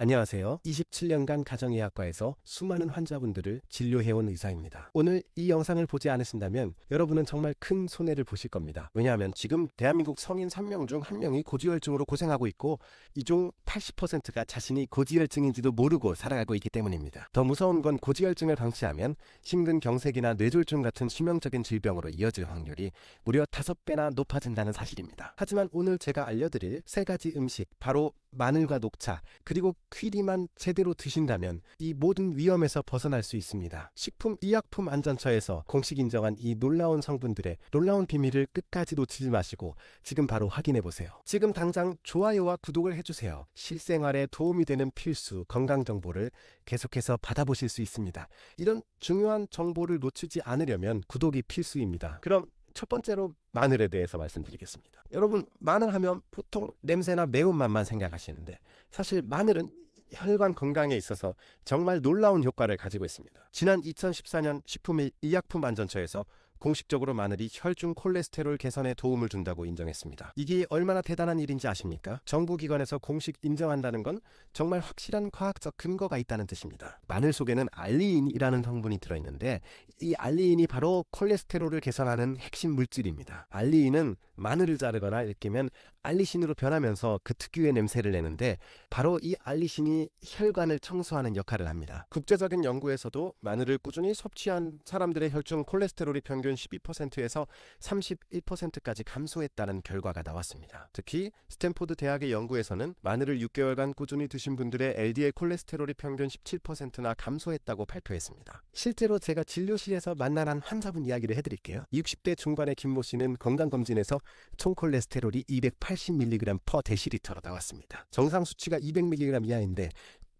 안녕하세요. 27년간 가정의학과에서 수많은 환자분들을 진료해온 의사입니다. 오늘 이 영상을 보지 않으신다면 여러분은 정말 큰 손해를 보실 겁니다. 왜냐하면 지금 대한민국 성인 3명 중 1명이 고지혈증으로 고생하고 있고 이 중 80%가 자신이 고지혈증인지도 모르고 살아가고 있기 때문입니다. 더 무서운 건 고지혈증을 방치하면 심근경색이나 뇌졸중 같은 치명적인 질병으로 이어질 확률이 무려 5배나 높아진다는 사실입니다. 하지만 오늘 제가 알려드릴 세 가지 음식 바로 마늘과 녹차 그리고 퀴리만 제대로 드신다면 이 모든 위험에서 벗어날 수 있습니다. 식품 의약품 안전처에서 공식 인정한 이 놀라운 성분들의 놀라운 비밀을 끝까지 놓치지 마시고 지금 바로 확인해 보세요. 지금 당장 좋아요와 구독을 해주세요. 실생활에 도움이 되는 필수 건강 정보를 계속해서 받아보실 수 있습니다. 이런 중요한 정보를 놓치지 않으려면 구독이 필수입니다. 그럼 첫 번째로 마늘에 대해서 말씀드리겠습니다. 여러분 마늘 하면 보통 냄새나 매운맛만 생각하시는데 사실 마늘은 혈관 건강에 있어서 정말 놀라운 효과를 가지고 있습니다. 지난 2014년 식품의약품 안전처에서 공식적으로 마늘이 혈중 콜레스테롤 개선에 도움을 준다고 인정했습니다. 이게 얼마나 대단한 일인지 아십니까? 정부기관에서 공식 인정한다는 건 정말 확실한 과학적 근거가 있다는 뜻입니다. 마늘 속에는 알리인이라는 성분이 들어있는데 이 알리인이 바로 콜레스테롤을 개선하는 핵심 물질입니다. 알리인은 마늘을 자르거나 익히면 알리신으로 변하면서 그 특유의 냄새를 내는데 바로 이 알리신이 혈관을 청소하는 역할을 합니다. 국제적인 연구에서도 마늘을 꾸준히 섭취한 사람들의 혈중 콜레스테롤이 평균 12%에서 31%까지 감소했다는 결과가 나왔습니다. 특히 스탠포드 대학의 연구에서는 마늘을 6개월간 꾸준히 드신 분들의 LDL 콜레스테롤이 평균 17%나 감소했다고 발표했습니다. 실제로 제가 진료 실에서 만난 환자분 이야기를 해드릴게요. 60대 중반의 김모 씨는 건강검진에서 총 콜레스테롤이 280mg per 데시리터로 나왔습니다. 정상 수치가 200mg 이하인데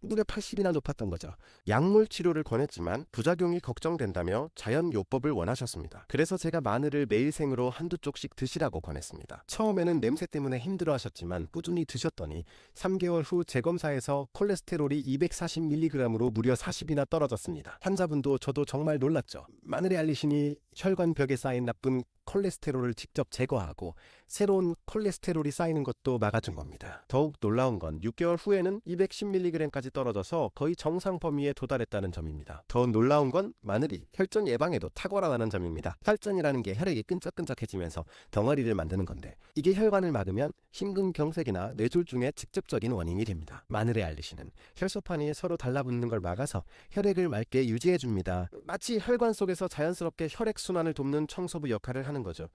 무려 80이나 높았던 거죠. 약물 치료를 권했지만 부작용이 걱정된다며 자연 요법을 원하셨습니다. 그래서 제가 마늘을 매일 생으로 한두 쪽씩 드시라고 권했습니다. 처음에는 냄새 때문에 힘들어 하셨지만 꾸준히 드셨더니 3개월 후 재검사에서 콜레스테롤이 240mg으로 무려 40이나 떨어졌습니다. 환자분도 저도 정말 놀랐죠. 마늘의 알리신이 혈관벽에 쌓인 나쁜 콜레스테롤을 직접 제거하고 새로운 콜레스테롤이 쌓이는 것도 막아준 겁니다. 더욱 놀라운 건 6개월 후에는 210mg까지 떨어져서 거의 정상 범위에 도달했다는 점입니다. 더 놀라운 건 마늘이 혈전 예방에도 탁월하다는 점입니다. 혈전이라는 게 혈액이 끈적끈적해지면서 덩어리를 만드는 건데 이게 혈관을 막으면 심근경색이나 뇌졸중의 직접적인 원인이 됩니다. 마늘의 알리신은 혈소판이 서로 달라붙는 걸 막아서 혈액을 맑게 유지해 줍니다. 마치 혈관 속에서 자연스럽게 혈액 순환을 돕는 청소부 역할을 하는 거죠.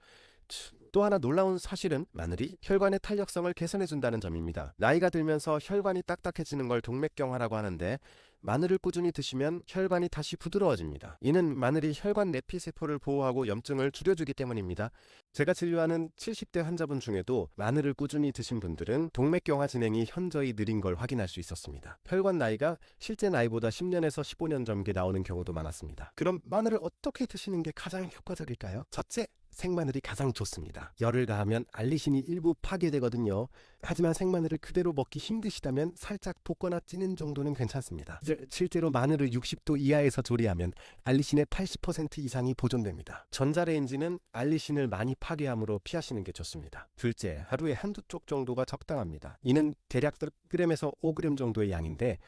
또 하나 놀라운 사실은 마늘이 혈관의 탄력성을 개선해 준다는 점입니다. 나이가 들면서 혈관이 딱딱해지는 걸 동맥경화라고 하는데 마늘을 꾸준히 드시면 혈관이 다시 부드러워집니다. 이는 마늘이 혈관 내피 세포를 보호하고 염증을 줄여주기 때문입니다. 제가 진료하는 70대 환자분 중에도 마늘을 꾸준히 드신 분들은 동맥경화 진행이 현저히 느린 걸 확인할 수 있었습니다. 혈관 나이가 실제 나이보다 10년에서 15년 젊게 나오는 경우도 많았습니다. 그럼 마늘을 어떻게 드시는 게 가장 효과적일까요? 첫째, 생마늘이 가장 좋습니다. 열을 가하면 알리신이 일부 파괴되거든요. 하지만 생마늘을 그대로 먹기 힘드시다면 살짝 볶거나 찌는 정도는 괜찮습니다. 실- 실제로 마늘을 60도 이하에서 조리하면 알리신의 80% 이상이 보존됩니다. 전자레인지는 알리신을 많이 파괴함으로 피하시는 게 좋습니다. 둘째, 하루에 한두 쪽 정도가 적당합니다. 이는 대략 3g에서 5g 정도의 양인데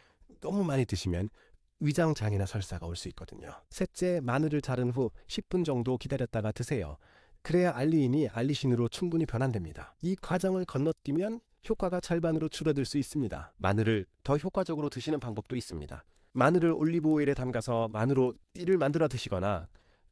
너무 많이 드시면 위장장애나 설사가 올 수 있거든요. 셋째, 마늘을 자른 후 10분 정도 기다렸다가 드세요. 그래야 알리인이 알리신으로 충분히 변환됩니다. 이 과정을 건너뛰면 효과가 절반으로 줄어들 수 있습니다. 마늘을 더 효과적으로 드시는 방법도 있습니다. 마늘을 올리브 오일에 담가서 마늘로 띠를 만들어 드시거나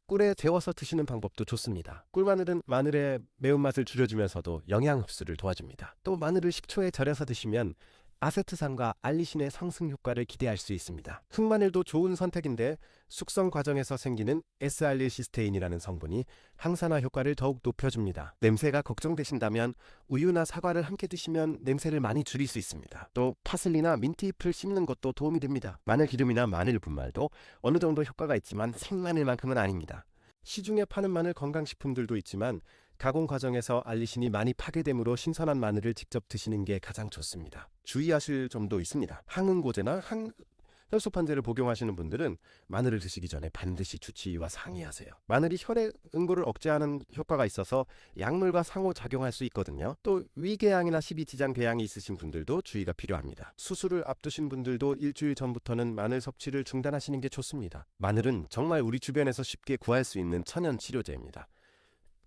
꿀에 데워서 드시는 방법도 좋습니다. 꿀마늘은 마늘의 매운맛을 줄여주면서도 영양 흡수를 도와줍니다. 또 마늘을 식초에 절여서 드시면 아세트산과 알리신의 상승 효과를 기대할 수 있습니다. 흑마늘도 좋은 선택인데 숙성 과정에서 생기는 S알릴시스테인이라는 성분이 항산화 효과를 더욱 높여줍니다. 냄새가 걱정되신다면 우유나 사과를 함께 드시면 냄새를 많이 줄일 수 있습니다. 또 파슬리나 민트잎을 씹는 것도 도움이 됩니다. 마늘 기름이나 마늘 분말도 어느 정도 효과가 있지만 생마늘만큼은 아닙니다. 시중에 파는 마늘 건강식품들도 있지만 가공 과정에서 알리신이 많이 파괴되므로 신선한 마늘을 직접 드시는 게 가장 좋습니다. 주의하실 점도 있습니다. 항응고제나 항 혈소판제를 복용하시는 분들은 마늘을 드시기 전에 반드시 주치의와 상의하세요. 마늘이 혈액 응고를 억제하는 효과가 있어서 약물과 상호작용할 수 있거든요. 또 위궤양이나 십이지장 궤양이 있으신 분들도 주의가 필요합니다. 수술을 앞두신 분들도 일주일 전부터는 마늘 섭취를 중단하시는 게 좋습니다. 마늘은 정말 우리 주변에서 쉽게 구할 수 있는 천연 치료제입니다.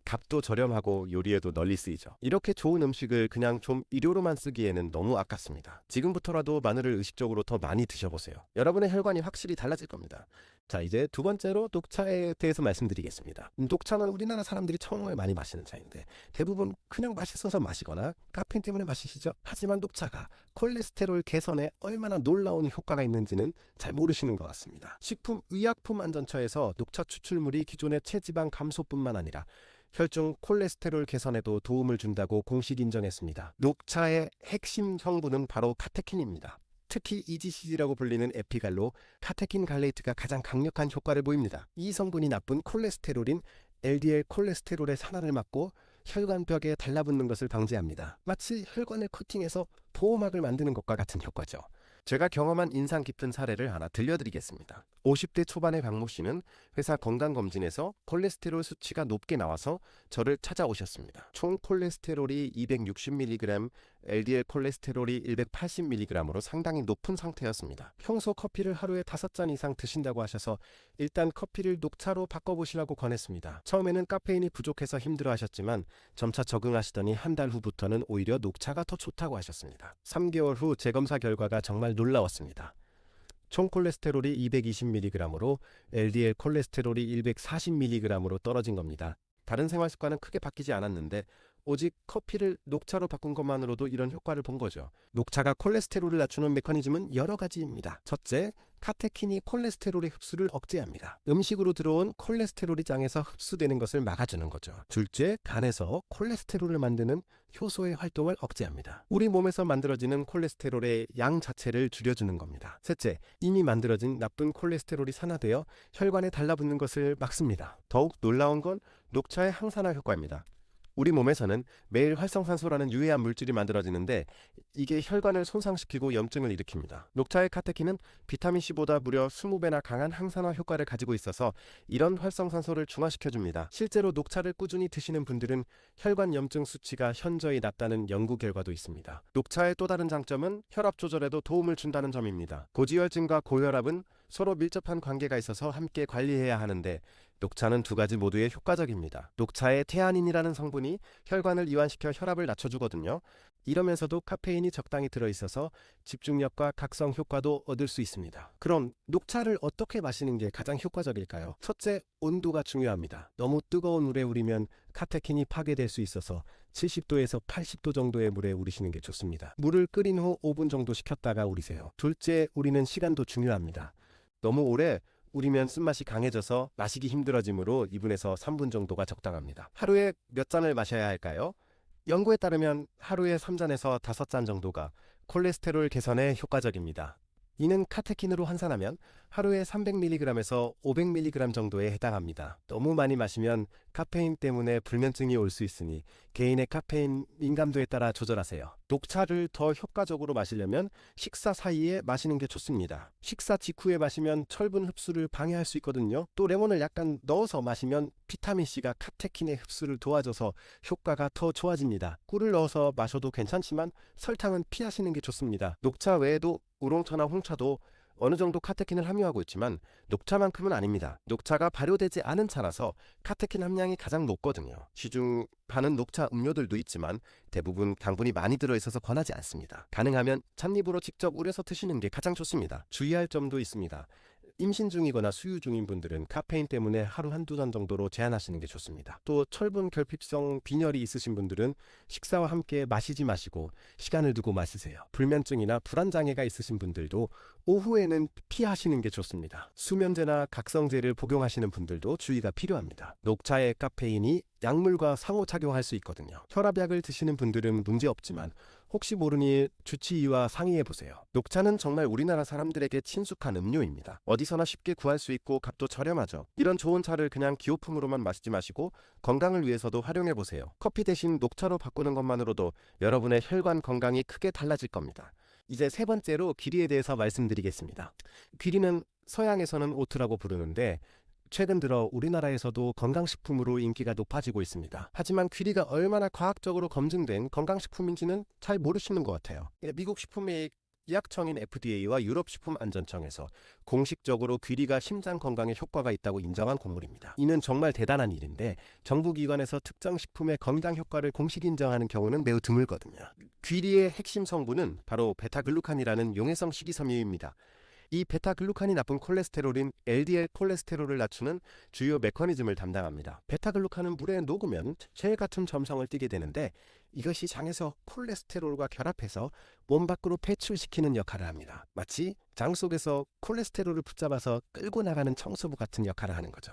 값도 저렴하고 요리에도 널리 쓰이죠. 이렇게 좋은 음식을 그냥 좀 일요로만 쓰기에는 너무 아깝습니다. 지금부터라도 마늘을 의식적으로 더 많이 드셔보세요. 여러분의 혈관이 확실히 달라질 겁니다. 자, 이제 두 번째로 녹차에 대해서 말씀드리겠습니다. 음, 녹차는 우리나라 사람들이 정말 많이 마시는 차인데 대부분 그냥 맛있어서 마시거나 카페인 때문에 마시시죠. 하지만 녹차가 콜레스테롤 개선에 얼마나 놀라운 효과가 있는지는 잘 모르시는 것 같습니다. 식품 의약품 안전처에서 녹차 추출물이 기존의 체지방 감소뿐만 아니라 혈중 콜레스테롤 개선에도 도움을 준다고 공식 인정했습니다. 녹차의 핵심 성분은 바로 카테킨입니다. 특히 EGCG라고 불리는 에피갈로 카테킨 갈레이트가 가장 강력한 효과를 보입니다. 이 성분이 나쁜 콜레스테롤인 LDL 콜레스테롤의 산화를 막고 혈관벽에 달라붙는 것을 방지합니다. 마치 혈관을 코팅해서 보호막을 만드는 것과 같은 효과죠. 제가 경험한 인상 깊은 사례를 하나 들려드리겠습니다. 50대 초반의 박모 씨는 회사 건강검진에서 콜레스테롤 수치가 높게 나와서 저를 찾아오셨습니다. 총 콜레스테롤이 260mg, LDL 콜레스테롤이 180mg으로 상당히 높은 상태였습니다. 평소 커피를 하루에 5잔 이상 드신다고 하셔서 일단 커피를 녹차로 바꿔보시라고 권했습니다. 처음에는 카페인이 부족해서 힘들어 하셨지만 점차 적응하시더니 한 달 후부터는 오히려 녹차가 더 좋다고 하셨습니다. 3개월 후 재검사 결과가 정말 놀라웠습니다. 총 콜레스테롤이 220mg으로 LDL 콜레스테롤이 140mg으로 떨어진 겁니다. 다른 생활 습관은 크게 바뀌지 않았는데 오직 커피를 녹차로 바꾼 것만으로도 이런 효과를 본 거죠. 녹차가 콜레스테롤을 낮추는 메커니즘은 여러 가지입니다. 첫째, 카테킨이 콜레스테롤의 흡수를 억제합니다. 음식으로 들어온 콜레스테롤이 장에서 흡수되는 것을 막아주는 거죠. 둘째, 간에서 콜레스테롤을 만드는 효소의 활동을 억제합니다. 우리 몸에서 만들어지는 콜레스테롤의 양 자체를 줄여주는 겁니다. 셋째, 이미 만들어진 나쁜 콜레스테롤이 산화되어 혈관에 달라붙는 것을 막습니다. 더욱 놀라운 건 녹차의 항산화 효과입니다. 우리 몸에서는 매일 활성산소라는 유해한 물질이 만들어지는데 이게 혈관을 손상시키고 염증을 일으킵니다. 녹차의 카테킨은 비타민C보다 무려 20배나 강한 항산화 효과를 가지고 있어서 이런 활성산소를 중화시켜줍니다. 실제로 녹차를 꾸준히 드시는 분들은 혈관 염증 수치가 현저히 낮다는 연구 결과도 있습니다. 녹차의 또 다른 장점은 혈압 조절에도 도움을 준다는 점입니다. 고지혈증과 고혈압은 서로 밀접한 관계가 있어서 함께 관리해야 하는데 녹차는 두 가지 모두에 효과적입니다. 녹차의 테아닌이라는 성분이 혈관을 이완시켜 혈압을 낮춰주거든요. 이러면서도 카페인이 적당히 들어있어서 집중력과 각성 효과도 얻을 수 있습니다. 그럼 녹차를 어떻게 마시는 게 가장 효과적일까요? 첫째, 온도가 중요합니다. 너무 뜨거운 물에 우리면 카테킨이 파괴될 수 있어서 70도에서 80도 정도의 물에 우리시는 게 좋습니다. 물을 끓인 후 5분 정도 식혔다가 우리세요. 둘째, 우리는 시간도 중요합니다. 너무 오래 우리면 쓴맛이 강해져서 마시기 힘들어지므로 2분에서 3분 정도가 적당합니다. 하루에 몇 잔을 마셔야 할까요? 연구에 따르면 하루에 3잔에서 5잔 정도가 콜레스테롤 개선에 효과적입니다. 이는 카테킨으로 환산하면 하루에 300mg에서 500mg 정도에 해당합니다. 너무 많이 마시면 카페인 때문에 불면증이 올 수 있으니 개인의 카페인 민감도에 따라 조절하세요. 녹차를 더 효과적으로 마시려면 식사 사이에 마시는 게 좋습니다. 식사 직후에 마시면 철분 흡수를 방해할 수 있거든요. 또 레몬을 약간 넣어서 마시면 비타민C가 카테킨의 흡수를 도와줘서 효과가 더 좋아집니다. 꿀을 넣어서 마셔도 괜찮지만 설탕은 피하시는 게 좋습니다. 녹차 외에도 우롱차나 홍차도 어느 정도 카테킨을 함유하고 있지만 녹차만큼은 아닙니다. 녹차가 발효되지 않은 차라서 카테킨 함량이 가장 높거든요. 시중 파는 녹차 음료들도 있지만 대부분 당분이 많이 들어있어서 권하지 않습니다. 가능하면 찻잎으로 직접 우려서 드시는 게 가장 좋습니다. 주의할 점도 있습니다. 임신 중이거나 수유 중인 분들은 카페인 때문에 하루 한두 잔 정도로 제한하시는 게 좋습니다. 또 철분 결핍성 빈혈이 있으신 분들은 식사와 함께 마시지 마시고 시간을 두고 마시세요. 불면증이나 불안 장애가 있으신 분들도 오후에는 피하시는 게 좋습니다. 수면제나 각성제를 복용하시는 분들도 주의가 필요합니다. 녹차의 카페인이 약물과 상호작용할 수 있거든요. 혈압약을 드시는 분들은 문제 없지만 혹시 모르니 주치의와 상의해 보세요. 녹차는 정말 우리나라 사람들에게 친숙한 음료입니다. 어디서나 쉽게 구할 수 있고 값도 저렴하죠. 이런 좋은 차를 그냥 기호품으로만 마시지 마시고 건강을 위해서도 활용해 보세요. 커피 대신 녹차로 바꾸는 것만으로도 여러분의 혈관 건강이 크게 달라질 겁니다. 이제 세 번째로 귀리에 대해서 말씀드리겠습니다. 귀리는 서양에서는 오트라고 부르는데 최근 들어 우리나라에서도 건강식품으로 인기가 높아지고 있습니다. 하지만 귀리가 얼마나 과학적으로 검증된 건강식품인지는 잘 모르시는 것 같아요. 미국 식품의 의약청인 FDA와 유럽식품안전청에서 공식적으로 귀리가 심장 건강에 효과가 있다고 인정한 곡물입니다. 이는 정말 대단한 일인데 정부 기관에서 특정 식품의 건강 효과를 공식 인정하는 경우는 매우 드물거든요. 귀리의 핵심 성분은 바로 베타글루칸이라는 용해성 식이섬유입니다. 이 베타글루칸이 나쁜 콜레스테롤인 LDL 콜레스테롤을 낮추는 주요 메커니즘을 담당합니다. 베타글루칸은 물에 녹으면 젤 같은 점성을 띠게 되는데 이것이 장에서 콜레스테롤과 결합해서 몸 밖으로 배출시키는 역할을 합니다. 마치 장 속에서 콜레스테롤을 붙잡아서 끌고 나가는 청소부 같은 역할을 하는 거죠.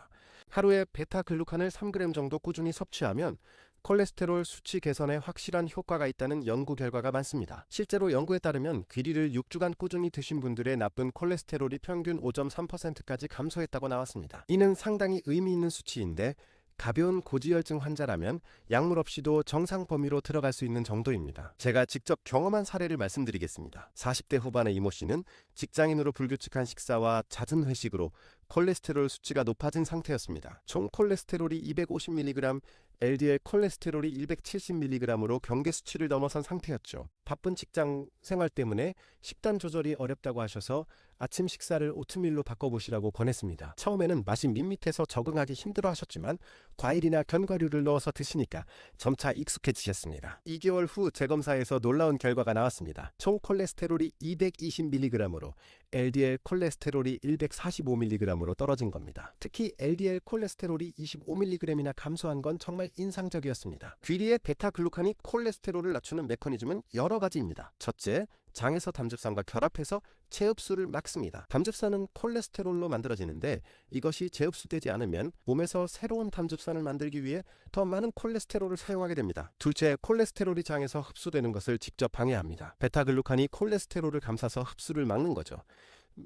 하루에 베타글루칸을 3g 정도 꾸준히 섭취하면 콜레스테롤 수치 개선에 확실한 효과가 있다는 연구 결과가 많습니다. 실제로 연구에 따르면 귀리를 6주간 꾸준히 드신 분들의 나쁜 콜레스테롤이 평균 5.3%까지 감소했다고 나왔습니다. 이는 상당히 의미 있는 수치인데 가벼운 고지혈증 환자라면 약물 없이도 정상 범위로 들어갈 수 있는 정도입니다. 제가 직접 경험한 사례를 말씀드리겠습니다. 40대 후반의 이모 씨는 직장인으로 불규칙한 식사와 잦은 회식으로 콜레스테롤 수치가 높아진 상태였습니다. 총 콜레스테롤이 250mg, LDL 콜레스테롤이 170mg으로 경계 수치를 넘어선 상태였죠. 바쁜 직장 생활 때문에 식단 조절이 어렵다고 하셔서 아침 식사를 오트밀로 바꿔보시라고 권했습니다. 처음에는 맛이 밋밋해서 적응하기 힘들어 하셨지만 과일이나 견과류를 넣어서 드시니까 점차 익숙해지셨습니다. 2개월 후 재검사에서 놀라운 결과가 나왔습니다. 총 콜레스테롤이 220mg으로 LDL 콜레스테롤이 145mg으로 떨어진 겁니다. 특히 LDL 콜레스테롤이 25mg이나 감소한 건 정말 인상적이었습니다. 귀리의 베타글루칸이 콜레스테롤을 낮추는 메커니즘은 여러 가지입니다. 첫째, 장에서 담즙산과 결합해서 체흡수를 막습니다. 담즙산은 콜레스테롤로 만들어지는데 이것이 재흡수되지 않으면 몸에서 새로운 담즙산을 만들기 위해 더 많은 콜레스테롤을 사용하게 됩니다. 둘째, 콜레스테롤이 장에서 흡수되는 것을 직접 방해합니다. 베타글루칸이 콜레스테롤을 감싸서 흡수를 막는 거죠.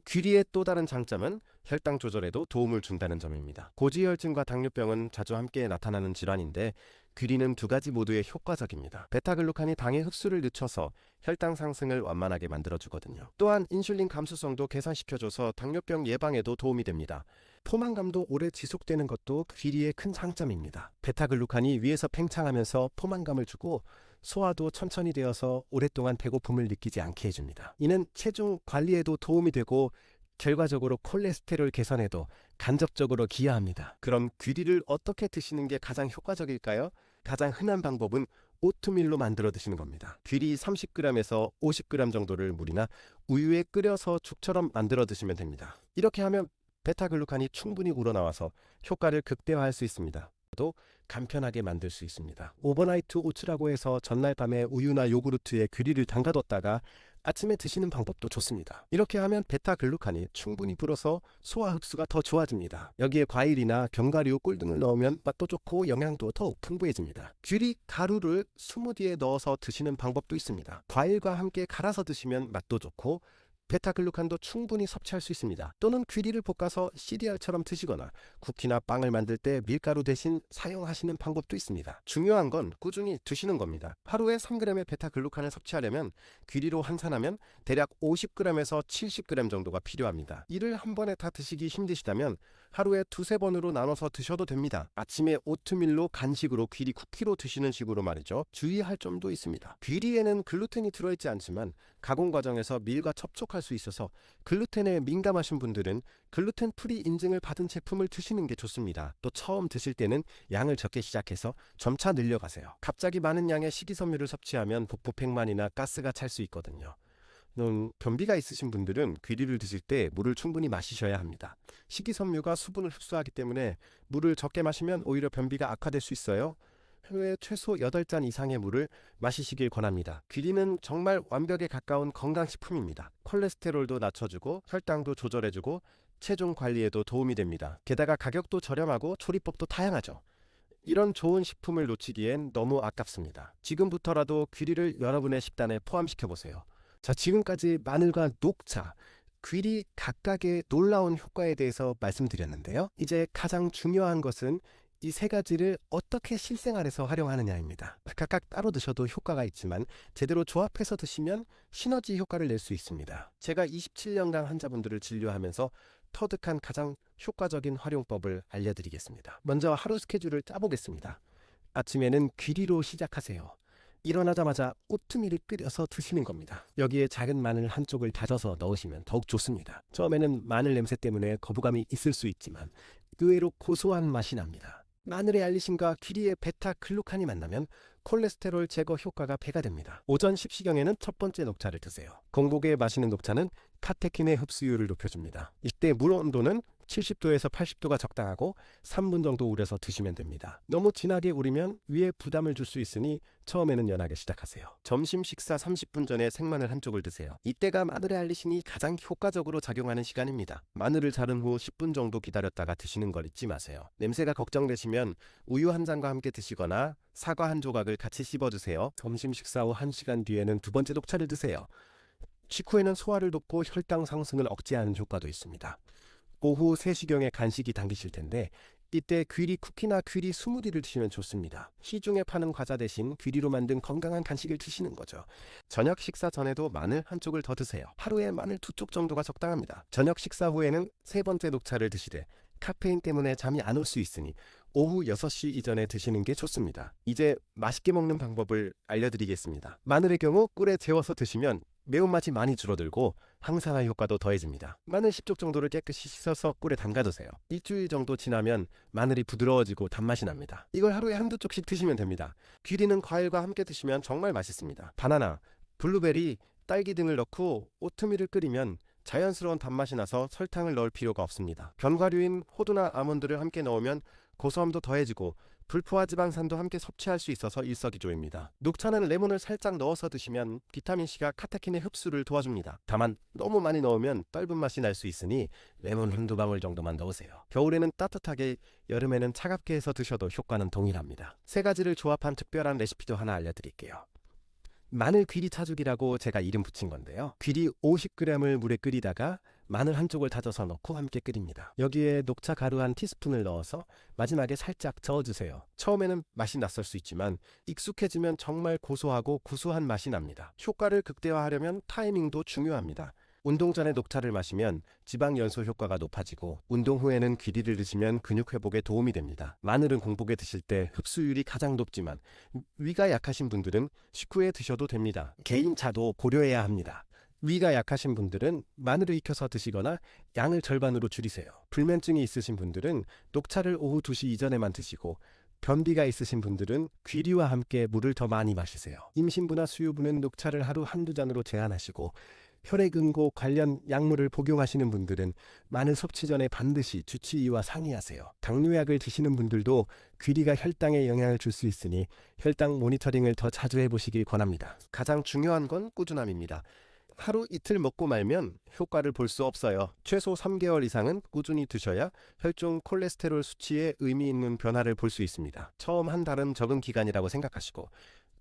귀리의 또 다른 장점은 혈당 조절에도 도움을 준다는 점입니다. 고지혈증과 당뇨병은 자주 함께 나타나는 질환인데 귀리는 두 가지 모두에 효과적입니다. 베타글루칸이 당의 흡수를 늦춰서 혈당 상승을 완만하게 만들어주거든요. 또한 인슐린 감수성도 개선시켜줘서 당뇨병 예방에도 도움이 됩니다. 포만감도 오래 지속되는 것도 귀리의 큰 장점입니다. 베타글루칸이 위에서 팽창하면서 포만감을 주고 소화도 천천히 되어서 오랫동안 배고픔을 느끼지 않게 해줍니다. 이는 체중 관리에도 도움이 되고 결과적으로 콜레스테롤 개선에도 간접적으로 기여합니다. 그럼 귀리를 어떻게 드시는 게 가장 효과적일까요? 가장 흔한 방법은 오트밀로 만들어 드시는 겁니다. 귀리 30g에서 50g 정도를 물이나 우유에 끓여서 죽처럼 만들어 드시면 됩니다. 이렇게 하면 베타글루칸이 충분히 우러나와서 효과를 극대화할 수 있습니다. 또 간편하게 만들 수 있습니다. 오버나이트 오츠라고 해서 전날 밤에 우유나 요구르트에 귀리를 담가뒀다가 아침에 드시는 방법도 좋습니다. 이렇게 하면 베타글루칸이 충분히 불어서 소화 흡수가 더 좋아집니다. 여기에 과일이나 견과류, 꿀 등을 넣으면 맛도 좋고 영양도 더욱 풍부해집니다. 귀리 가루를 스무디에 넣어서 드시는 방법도 있습니다. 과일과 함께 갈아서 드시면 맛도 좋고 베타글루칸도 충분히 섭취할 수 있습니다. 또는 귀리를 볶아서 시리얼처럼 드시거나 쿠키나 빵을 만들 때 밀가루 대신 사용하시는 방법도 있습니다. 중요한 건 꾸준히 드시는 겁니다. 하루에 3g의 베타글루칸을 섭취하려면 귀리로 환산하면 대략 50g에서 70g 정도가 필요합니다. 이를 한 번에 다 드시기 힘드시다면 하루에 두세 번으로 나눠서 드셔도 됩니다. 아침에 오트밀로 간식으로 귀리 쿠키로 드시는 식으로 말이죠. 주의할 점도 있습니다. 귀리에는 글루텐이 들어있지 않지만 가공 과정에서 밀과 접촉할 수 있어서 글루텐에 민감하신 분들은 글루텐 프리 인증을 받은 제품을 드시는 게 좋습니다. 또 처음 드실 때는 양을 적게 시작해서 점차 늘려가세요. 갑자기 많은 양의 식이섬유를 섭취하면 복부팽만이나 가스가 찰 수 있거든요. 음, 변비가 있으신 분들은 귀리를 드실 때 물을 충분히 마시셔야 합니다. 식이섬유가 수분을 흡수하기 때문에 물을 적게 마시면 오히려 변비가 악화될 수 있어요. 하루에 최소 8잔 이상의 물을 마시시길 권합니다. 귀리는 정말 완벽에 가까운 건강식품입니다. 콜레스테롤도 낮춰주고 혈당도 조절해주고 체중 관리에도 도움이 됩니다. 게다가 가격도 저렴하고 조리법도 다양하죠. 이런 좋은 식품을 놓치기엔 너무 아깝습니다. 지금부터라도 귀리를 여러분의 식단에 포함시켜 보세요. 자, 지금까지 마늘과 녹차, 귀리 각각의 놀라운 효과에 대해서 말씀드렸는데요. 이제 가장 중요한 것은 이 세 가지를 어떻게 실생활에서 활용하느냐입니다. 각각 따로 드셔도 효과가 있지만 제대로 조합해서 드시면 시너지 효과를 낼 수 있습니다. 제가 27년간 환자분들을 진료하면서 터득한 가장 효과적인 활용법을 알려드리겠습니다. 먼저 하루 스케줄을 짜보겠습니다. 아침에는 귀리로 시작하세요. 일어나자마자 오트밀을 끓여서 드시는 겁니다. 여기에 작은 마늘 한쪽을 다져서 넣으시면 더욱 좋습니다. 처음에는 마늘 냄새 때문에 거부감이 있을 수 있지만 의외로 고소한 맛이 납니다. 마늘의 알리신과 귀리의 베타글루칸이 만나면 콜레스테롤 제거 효과가 배가 됩니다. 오전 10시경에는 첫 번째 녹차를 드세요. 공복에 마시는 녹차는 카테킨의 흡수율을 높여줍니다. 이때 물 온도는 70도에서 80도가 적당하고 3분 정도 우려서 드시면 됩니다. 너무 진하게 우리면 위에 부담을 줄 수 있으니 처음에는 연하게 시작하세요. 점심 식사 30분 전에 생마늘 한쪽을 드세요. 이때가 마늘의 알리신이 가장 효과적으로 작용하는 시간입니다. 마늘을 자른 후 10분 정도 기다렸다가 드시는 걸 잊지 마세요. 냄새가 걱정되시면 우유 한 잔과 함께 드시거나 사과 한 조각을 같이 씹어 드세요. 점심 식사 후 1시간 뒤에는 두 번째 녹차를 드세요. 식후에는 소화를 돕고 혈당 상승을 억제하는 효과도 있습니다. 오후 3시경에 간식이 당기실 텐데 이때 귀리 쿠키나 귀리 스무디를 드시면 좋습니다. 시중에 파는 과자 대신 귀리로 만든 건강한 간식을 드시는 거죠. 저녁 식사 전에도 마늘 한쪽을 더 드세요. 하루에 마늘 두 쪽 정도가 적당합니다. 저녁 식사 후에는 세 번째 녹차를 드시되 카페인 때문에 잠이 안 올 수 있으니 오후 6시 이전에 드시는 게 좋습니다. 이제 맛있게 먹는 방법을 알려드리겠습니다. 마늘의 경우 꿀에 재워서 드시면 매운맛이 많이 줄어들고 항산화 효과도 더해집니다. 마늘 10쪽 정도를 깨끗이 씻어서 꿀에 담가두세요. 일주일 정도 지나면 마늘이 부드러워지고 단맛이 납니다. 이걸 하루에 한두 쪽씩 드시면 됩니다. 귀리는 과일과 함께 드시면 정말 맛있습니다. 바나나, 블루베리, 딸기 등을 넣고 오트밀을 끓이면 자연스러운 단맛이 나서 설탕을 넣을 필요가 없습니다. 견과류인 호두나 아몬드를 함께 넣으면 고소함도 더해지고 불포화 지방산도 함께 섭취할 수 있어서 일석이조입니다. 녹차는 레몬을 살짝 넣어서 드시면 비타민C가 카테킨의 흡수를 도와줍니다. 다만 너무 많이 넣으면 떫은 맛이 날 수 있으니 레몬 한두 방울 정도만 넣으세요. 겨울에는 따뜻하게, 여름에는 차갑게 해서 드셔도 효과는 동일합니다. 세 가지를 조합한 특별한 레시피도 하나 알려드릴게요. 마늘 귀리 차죽이라고 제가 이름 붙인 건데요. 귀리 50g을 물에 끓이다가 마늘 한쪽을 다져서 넣고 함께 끓입니다. 여기에 녹차 가루 한 티스푼을 넣어서 마지막에 살짝 저어주세요. 처음에는 맛이 낯설 수 있지만 익숙해지면 정말 고소하고 구수한 맛이 납니다. 효과를 극대화하려면 타이밍도 중요합니다. 운동 전에 녹차를 마시면 지방 연소 효과가 높아지고 운동 후에는 귀리를 드시면 근육 회복에 도움이 됩니다. 마늘은 공복에 드실 때 흡수율이 가장 높지만 위가 약하신 분들은 식후에 드셔도 됩니다. 개인차도 고려해야 합니다. 위가 약하신 분들은 마늘을 익혀서 드시거나 양을 절반으로 줄이세요. 불면증이 있으신 분들은 녹차를 오후 2시 이전에만 드시고 변비가 있으신 분들은 귀리와 함께 물을 더 많이 마시세요. 임신부나 수유부는 녹차를 하루 한두 잔으로 제한하시고 혈액응고 관련 약물을 복용하시는 분들은 마늘 섭취 전에 반드시 주치의와 상의하세요. 당뇨약을 드시는 분들도 귀리가 혈당에 영향을 줄 수 있으니 혈당 모니터링을 더 자주 해보시길 권합니다. 가장 중요한 건 꾸준함입니다. 하루 이틀 먹고 말면 효과를 볼 수 없어요. 최소 3개월 이상은 꾸준히 드셔야 혈중 콜레스테롤 수치에 의미 있는 변화를 볼 수 있습니다. 처음 한 달은 적은 기간이라고 생각하시고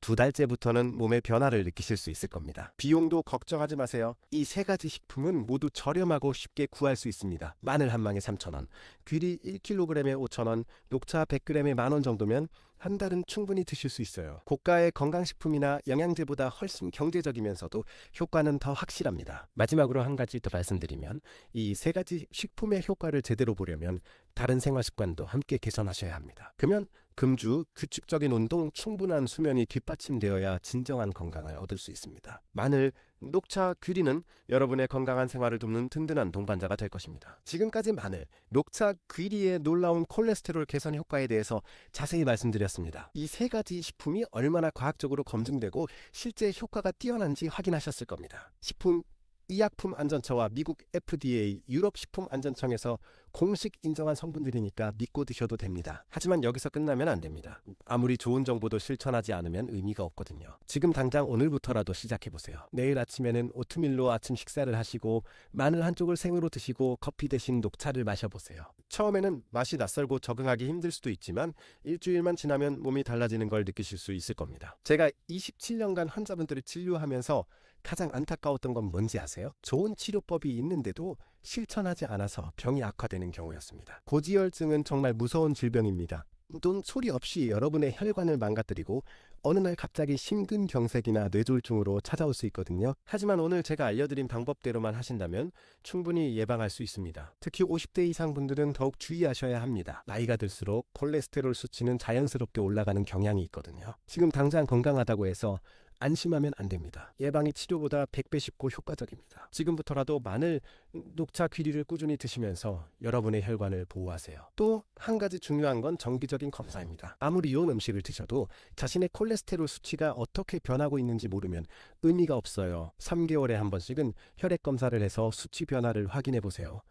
두 달째부터는 몸의 변화를 느끼실 수 있을 겁니다. 비용도 걱정하지 마세요. 이 세 가지 식품은 모두 저렴하고 쉽게 구할 수 있습니다. 마늘 한 망에 3,000원, 귀리 1kg에 5,000원, 녹차 100g에 만원 정도면 한 달은 충분히 드실 수 있어요. 고가의 건강식품이나 영양제보다 훨씬 경제적이면서도 효과는 더 확실합니다. 마지막으로 한 가지 더 말씀드리면 이 세 가지 식품의 효과를 제대로 보려면 다른 생활 습관도 함께 개선하셔야 합니다. 그러면 금주 규칙적인 운동, 충분한 수면이 뒷받침되어야 진정한 건강을 얻을 수 있습니다. 마늘, 녹차, 귀리는 여러분의 건강한 생활을 돕는 든든한 동반자가 될 것입니다. 지금까지 마늘, 녹차, 귀리의 놀라운 콜레스테롤 개선 효과에 대해서 자세히 말씀드렸습니다. 이 세 가지 식품이 얼마나 과학적으로 검증되고 실제 효과가 뛰어난지 확인하셨을 겁니다. 식품 의약품 안전처와 미국 FDA, 유럽 식품 안전청에서 공식 인정한 성분들이니까 믿고 드셔도 됩니다. 하지만 여기서 끝나면 안 됩니다. 아무리 좋은 정보도 실천하지 않으면 의미가 없거든요. 지금 당장 오늘부터라도 시작해 보세요. 내일 아침에는 오트밀로 아침 식사를 하시고 마늘 한쪽을 생으로 드시고 커피 대신 녹차를 마셔보세요. 처음에는 맛이 낯설고 적응하기 힘들 수도 있지만 일주일만 지나면 몸이 달라지는 걸 느끼실 수 있을 겁니다. 제가 27년간 환자분들을 진료하면서 가장 안타까웠던 건 뭔지 아세요? 좋은 치료법이 있는데도 실천하지 않아서 병이 악화되는 경우였습니다. 고지혈증은 정말 무서운 질병입니다. 돈 소리 없이 여러분의 혈관을 망가뜨리고 어느 날 갑자기 심근경색이나 뇌졸중으로 찾아올 수 있거든요. 하지만 오늘 제가 알려드린 방법대로만 하신다면 충분히 예방할 수 있습니다. 특히 50대 이상 분들은 더욱 주의하셔야 합니다. 나이가 들수록 콜레스테롤 수치는 자연스럽게 올라가는 경향이 있거든요. 지금 당장 건강하다고 해서 안심하면 안 됩니다. 예방이 치료보다 100배 쉽고 효과적입니다. 지금부터라도 마늘, 녹차 귀리를 꾸준히 드시면서 여러분의 혈관을 보호하세요. 또 한 가지 중요한 건 정기적인 검사입니다. 아무리 좋은 음식을 드셔도 자신의 콜레스테롤 수치가 어떻게 변하고 있는지 모르면 의미가 없어요. 3개월에 한 번씩은 혈액 검사를 해서 수치 변화를 확인해 보세요.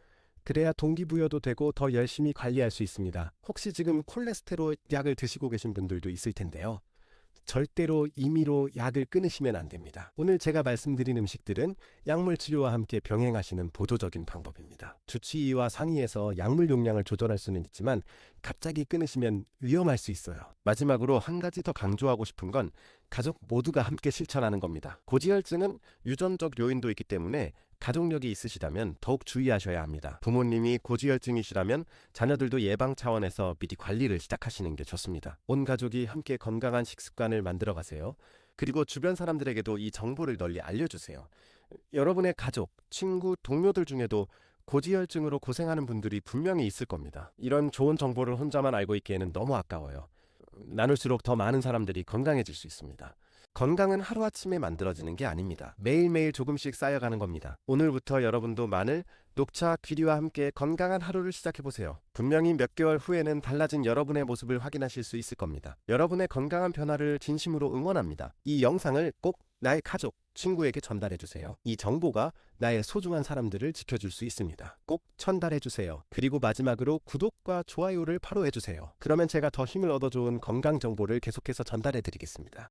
그래야 동기부여도 되고 더 열심히 관리할 수 있습니다. 혹시 지금 콜레스테롤 약을 드시고 계신 분들도 있을 텐데요. 절대로 임의로 약을 끊으시면 안 됩니다. 오늘 제가 말씀드린 음식들은 약물 치료와 함께 병행하시는 보조적인 방법입니다. 주치의와 상의해서 약물 용량을 조절할 수는 있지만 갑자기 끊으시면 위험할 수 있어요. 마지막으로 한 가지 더 강조하고 싶은 건 가족 모두가 함께 실천하는 겁니다. 고지혈증은 유전적 요인도 있기 때문에 가족력이 있으시다면 더욱 주의하셔야 합니다. 부모님이 고지혈증이시라면 자녀들도 예방 차원에서 미리 관리를 시작하시는 게 좋습니다. 온 가족이 함께 건강한 식습관을 만들어 가세요. 그리고 주변 사람들에게도 이 정보를 널리 알려주세요. 여러분의 가족, 친구, 동료들 중에도 고지혈증으로 고생하는 분들이 분명히 있을 겁니다. 이런 좋은 정보를 혼자만 알고 있기에는 너무 아까워요. 나눌수록 더 많은 사람들이 건강해질 수 있습니다. 건강은 하루아침에 만들어지는 게 아닙니다. 매일매일 조금씩 쌓여가는 겁니다. 오늘부터 여러분도 마늘, 녹차, 귀리와 함께 건강한 하루를 시작해보세요. 분명히 몇 개월 후에는 달라진 여러분의 모습을 확인하실 수 있을 겁니다. 여러분의 건강한 변화를 진심으로 응원합니다. 이 영상을 꼭 나의 가족, 친구에게 전달해주세요. 이 정보가 나의 소중한 사람들을 지켜줄 수 있습니다. 꼭 전달해주세요. 그리고 마지막으로 구독과 좋아요를 바로 해주세요. 그러면 제가 더 힘을 얻어 좋은 건강 정보를 계속해서 전달해드리겠습니다.